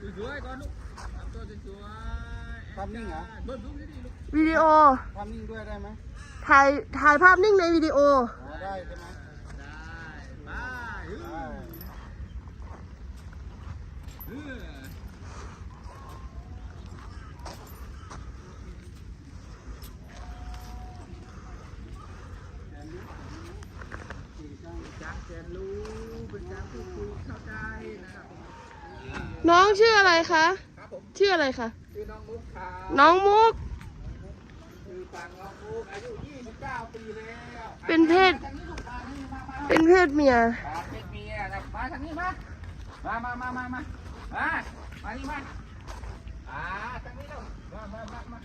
สวยๆก่อนลูกทำตัวสวยๆภาพนิ่งเหรอ เบิ้ลลูกนี่ดิลูกวิดีโอทำนิ่งด้วยได้ไหมถ่าย ถ่ายภาพนิ่งในวิดีโอ อ๋อได้ใช่ไหมได้ไปเอได้อเออจางแสนรู้เป็นการพูดคุยเข้าใจนะครับ น้องชื่ออะไรคะครับผมชื่ออะไรคะชื่อน้องมุกครับน้องมุกคือฟังน้องมุกอายุ29ปีแล้วเป็นเพศทางนี้ลูกมาทางนี้มามาเป็นเพศเมียครับเพศเมียนะมาทางนี้มามามามามามามามานี่มาอ่าทางนี้เร็วมามามามา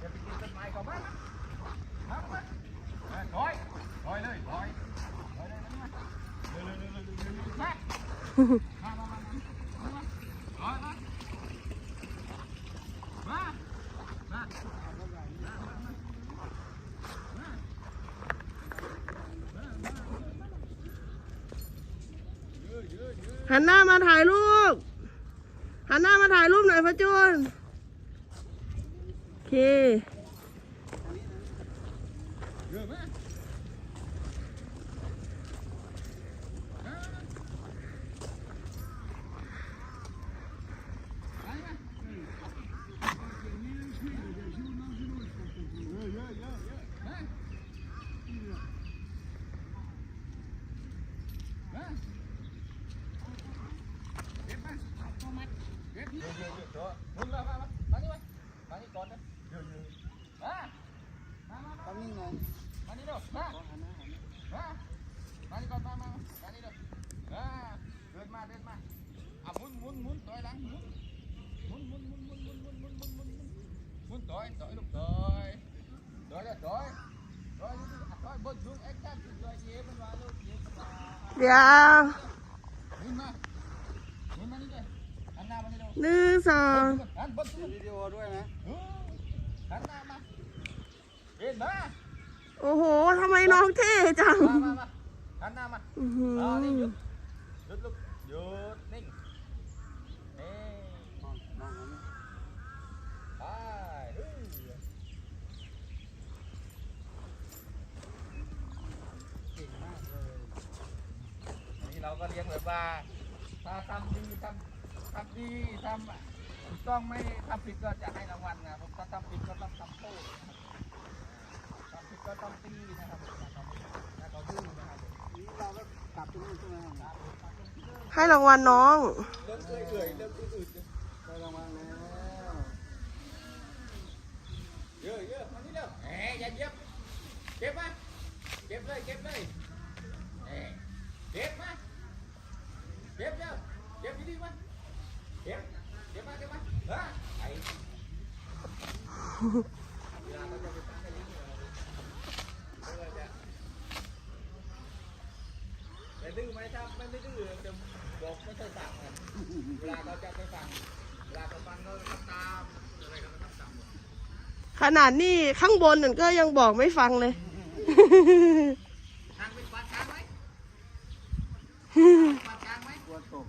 อย่าไปกินต้นไม้เขาบ้านนะมามามาถอยถอยเลยถอยถอยเลยมานี่มาเร็วเร็วเร็วเร็วเร็ว หันหน้ามาถ่ายรูป หันหน้ามาถ่ายรูปหน่อยพระจุนโอเค Yeah. หนึ่งสองโอ้โหทำไมน้องเท่จังหันหน้ามาอือหยุดหยุดหยุดนิ่งเอ๊ไเก่งมากเลยนี่เราก็เลี้ยงแบบว่า ถ้าทำดีทำทำดีทำถูกต้องไม่ทำผิดก็จะให้รางวัลนะครับถ้าทำผิดก็ต้องทำโทษนะครับทำผิดก็ต้องตีนะครับถ้าเขาดื้อนะครับนี่เราก็กลับตรงนู้นใช่ไหมครับให้รางวัลน้องเริ่มเอื่อยๆเริ่มอืดๆได้รางวัลแล้วเยอะเยอะมานี่เร็วแหมอย่าเย็บเก็บมาเก็บเลยเก็บเลยแหมเก็บมา เก็บเร็วเก็บดีๆมาเก็บเก็บมาเก็บมาเออไอ้เวลาเราจะไปตั้งกันนี้เราเราจะแต่ดื้อไหมถ้าไม่ไม่ดื้อจะบอกไม่ใช่สั่งนะเวลาเราจะไปฟังเวลาเราฟังเราทำตามอะไรเราก็ทำตามหมดขนาดนี้ข้างบนนั่นก็ยังบอกไม่ฟังเลยทางเป็นปานกลางไหมปานกลางไหม กลัวตก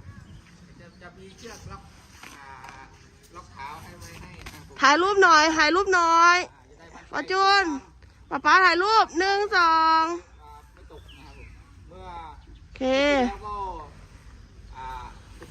จะจะ มีเชือกล็อกอ่าล็อกเท้าให้ไว้ให้ทางผมถ่ายรูปหน่อยถ่ายรูปหน่อยจะได้วัดพระจุนป๊าป๊าถ่ายรูปหนึ่งสองอ่าไม่ตกนะครับผมเมื่อโอเค แล้วก็